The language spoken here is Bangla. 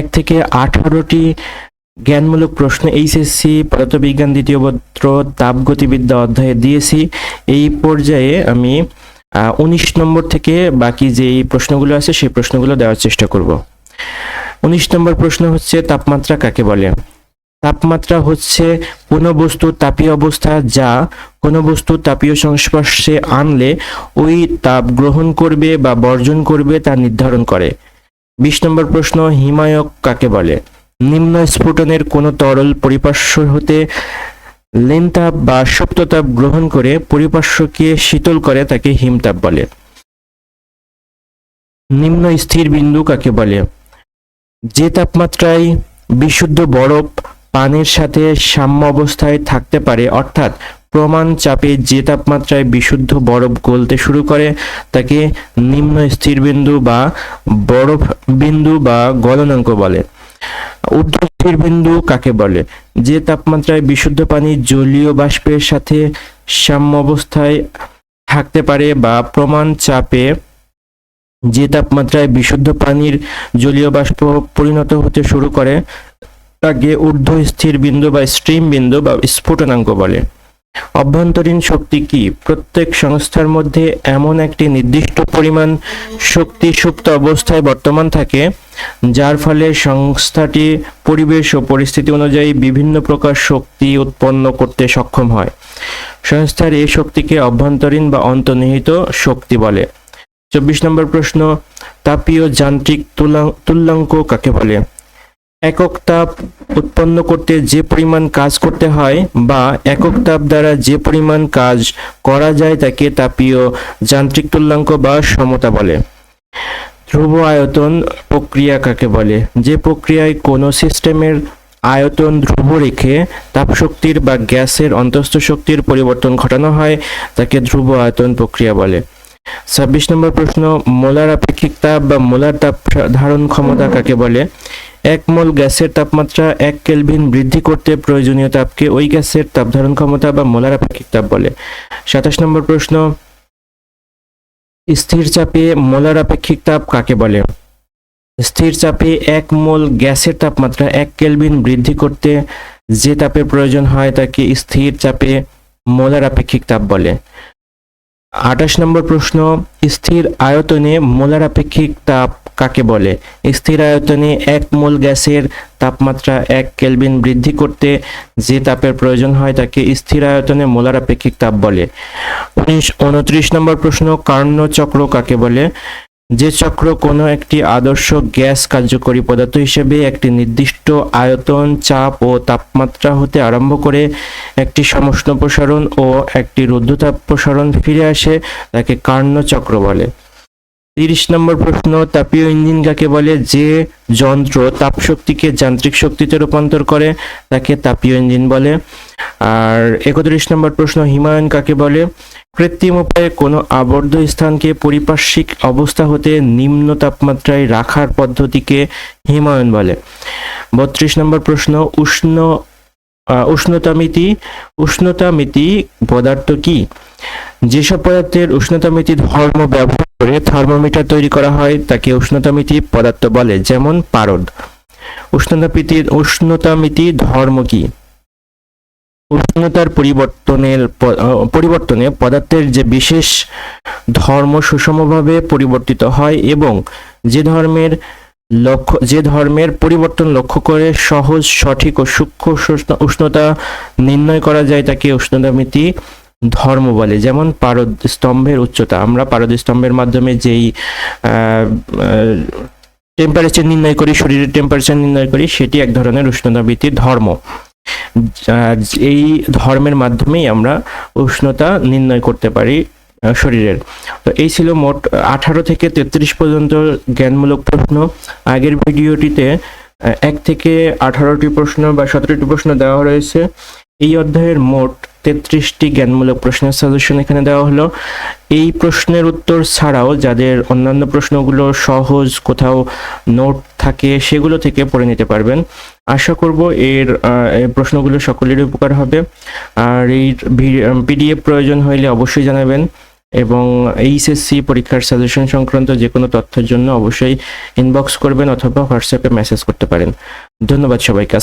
এক থেকে আঠারোটি জ্ঞানমূলক প্রশ্ন এইচএসসি, পদার্থবিজ্ঞান, দ্বিতীয় পত্র, তাপগতিবিদ্যা অধ্যায়ে দিয়েছি। এই পর্যায়ে আমি উনিশ নম্বর থেকে বাকি যেই প্রশ্নগুলো আছে, সেই প্রশ্নগুলো দেওয়ার চেষ্টা করব। উনিশ নম্বর প্রশ্ন হচ্ছে, তাপমাত্রা কাকে বলে? তাপমাত্রা হচ্ছে কোনো বস্তু তাপীয় অবস্থা যা কোনো বস্তু তাপীয় সংস্পর্শে আনলে ওই তাপ গ্রহণ করবে বা বর্জন করবে তা নির্ধারণ করে। বিশ নম্বর প্রশ্ন, হিমায়ক কাকে বলে? নিম্ন স্ফুটনের কোনো তরল পরিপার্শ্ব হতে লেনতাপ বা সুপ্ততাপ গ্রহণ করে পরিপার্শ্বকে শীতল করে তাকে হিমতাপ বলে। নিম্ন স্থির বিন্দু কাকে বলে? যে তাপমাত্রায় বিশুদ্ধ বরফ পানির সাথে সাম্য অবস্থায় থাকতে পারে, অর্থাৎ প্রমাণ চাপে যে তাপমাত্রায় বিশুদ্ধ বরফ গলতে শুরু করে, তাকে নিম্ন স্থির বিন্দু বা বরফ বিন্দু বা গলনাঙ্ক বলে। ঊর্ধ্ব স্থির বিন্দু কাকে বলে? যে তাপমাত্রায় বিশুদ্ধ পানি জলীয় বাষ্পের সাথে সাম্য অবস্থায় থাকতে পারে বা প্রমাণ চাপে যে তাপমাত্রায় বিশুদ্ধ পানির জলীয় বাষ্প পরিণত হতে শুরু করে, তাকে ঊর্ধ্ব স্থির বিন্দু বা স্ট্রিম বিন্দু বা স্ফুটনাঙ্ক বলে। অভ্যন্তরীণ শক্তি কি? প্রত্যেক সংস্থার মধ্যে এমন একটি নির্দিষ্ট পরিমাণ শক্তি সুপ্ত অবস্থায় বর্তমান থাকে, যার ফলে সংস্থাটি পরিবেশ ও পরিস্থিতি অনুযায়ী বিভিন্ন প্রকার শক্তি উৎপন্ন করতে সক্ষম হয়। সংস্থার এই শক্তিকে অভ্যন্তরীণ বা অন্তর্নিহিত শক্তি বলে। চব্বিশ নম্বর প্রশ্ন, তাপীয় যান্ত্রিক তুলা- তুল্যাঙ্ক কাকে বলে? একক তাপ উৎপন্ন করতে যে পরিমাণ কাজ করতে হয় বা একক তাপ দ্বারা যে পরিমাণ কাজ করা যায় তাকে তাপীয় যান্ত্রিক তুল্যাঙ্ক বা সমতা বলে। ধ্রুব আয়তন প্রক্রিয়া কাকে বলে? যে প্রক্রিয়ায় কোনো সিস্টেমের আয়তন ধ্রুব রেখে তাপশক্তির বা গ্যাসের অন্তস্থ শক্তির পরিবর্তন ঘটানো হয়, তাকে ধ্রুব আয়তন প্রক্রিয়া বলে। ছাব্বিশ নম্বর প্রশ্ন, মোলার আপেক্ষিক তাপ বা মোলার তাপ ধারণ ক্ষমতা কাকে বলে? এক মোল গ্যাসের তাপমাত্রা এক কেলভিন বৃদ্ধি করতে প্রয়োজনীয় তাপকে ওই গ্যাসের তাপ ধারণ ক্ষমতা বা মোলার আপেক্ষিক তাপ বলে। সাতাশ নম্বর প্রশ্ন, স্থির চাপে মোলার আপেক্ষিক তাপ কাকে বলে? স্থির চাপে এক মোল গ্যাসের তাপমাত্রা এক কেলভিন বৃদ্ধি করতে যে তাপের প্রয়োজন হয় তাকে স্থির চাপে মোলার আপেক্ষিক তাপ বলে। আঠাশ নম্বর প্রশ্ন, স্থির আয়তনে মোলার আপেক্ষিক তাপ কাকে বলে? স্থির আয়তনে এক মোল গ্যাসের তাপমাত্রা এক কেলভিন বৃদ্ধি করতে যে তাপের প্রয়োজন হয় তাকে স্থির আয়তনে মোলার আপেক্ষিক তাপ বলে। উনিশ, উনত্রিশ নম্বর প্রশ্ন, কার্ণ চক্র কাকে বলে? যে চক্র কোনো একটি আদর্শ গ্যাস কার্যকরী পদার্থ হিসেবে একটি নির্দিষ্ট আয়তন, চাপ ও তাপমাত্রা হতে আরম্ভ করে একটি সমষ্ণ প্রসারণ ও একটি রুদ্ধতাপ প্রসারণ ফিরে আসে তাকে কার্ণ চক্র বলে। তিরিশ নম্বর প্রশ্ন, তাপীয় ইঞ্জিন কাকে বলে? যে যন্ত্র তাপশক্তিকে যান্ত্রিক শক্তিতে রূপান্তর করে, তাকে তাপীয় ইঞ্জিন বলে। আর একত্রিশ নম্বর প্রশ্ন, হিমায়ন কাকে বলে? কৃত্রিম উপায়ে কোনো আবদ্ধ স্থানকে পরিপার্শ্বিক অবস্থা হতে নিম্ন তাপমাত্রায় রাখার পদ্ধতিকে হিমায়ন বলে। বত্রিশ নম্বর প্রশ্ন, উষ্ণ উষ্ণতামিতি উষ্ণতামিতি পদার্থ কি? যেসব পদার্থের উষ্ণতামিতি ধর্ম ব্যবহার করে থার্মোমিটার তৈরি করা হয়, তাকে উষ্ণতামিতি পদার্থ বলে, যেমন পারদ। উষ্ণতামিতি উষ্ণতামিতি ধর্ম কি? উষ্ণতার পরিবর্তনের পরিবর্তনে পদার্থের যে বিশেষ ধর্ম সুষমভাবে পরিবর্তিত হয় এবং যে ধর্মের লক্ষ্য, যে ধর্মের পরিবর্তন লক্ষ্য করে সহজ, সঠিক ও সূক্ষ্ম উষ্ণতা নির্ণয় করা যায় তাকে উষ্ণতামিতি ধর্ম বলে, যেমন পারদ স্তম্ভের উচ্চতা। আমরা পারদ স্তম্ভের মাধ্যমে যেই টেম্পারেচার নির্ণয় করি, শরীরের টেম্পারেচার নির্ণয় করি, সেটি এক ধরনের উষ্ণতামিতির ধর্ম। এই ধর্মের মাধ্যমেই আমরা উষ্ণতা নির্ণয় করতে পারি শরীরের। তো এই ছিল মোট আঠারো থেকে তেত্রিশ পর্যন্ত জ্ঞানমূলক প্রশ্ন। আগের ভিডিওটিতে এক থেকে আঠারোটি প্রশ্ন বা সতেরোটি প্রশ্ন দেওয়া রয়েছে। এই অধ্যায়ের মোট তেত্রিশটি জ্ঞানমূলক প্রশ্নের সাজেশন এখানে দেওয়া হলো। এই প্রশ্নের উত্তর ছাড়াও যাদের অন্যান্য প্রশ্নগুলো সহজ কোথাও নোট থাকে সেগুলো থেকে পড়ে নিতে পারবেন। আশা করব এর প্রশ্নগুলো সকলেরই উপকার হবে। আর এই পিডিএফ প্রয়োজন হইলে অবশ্যই জানাবেন এবং এইচএসসি পরীক্ষার সাজেশন সংক্রান্ত যে কোনো তথ্যের জন্য অবশ্যই ইনবক্স করবেন অথবা হোয়াটসঅ্যাপে মেসেজ করতে পারেন। ধন্যবাদ সবাইকে।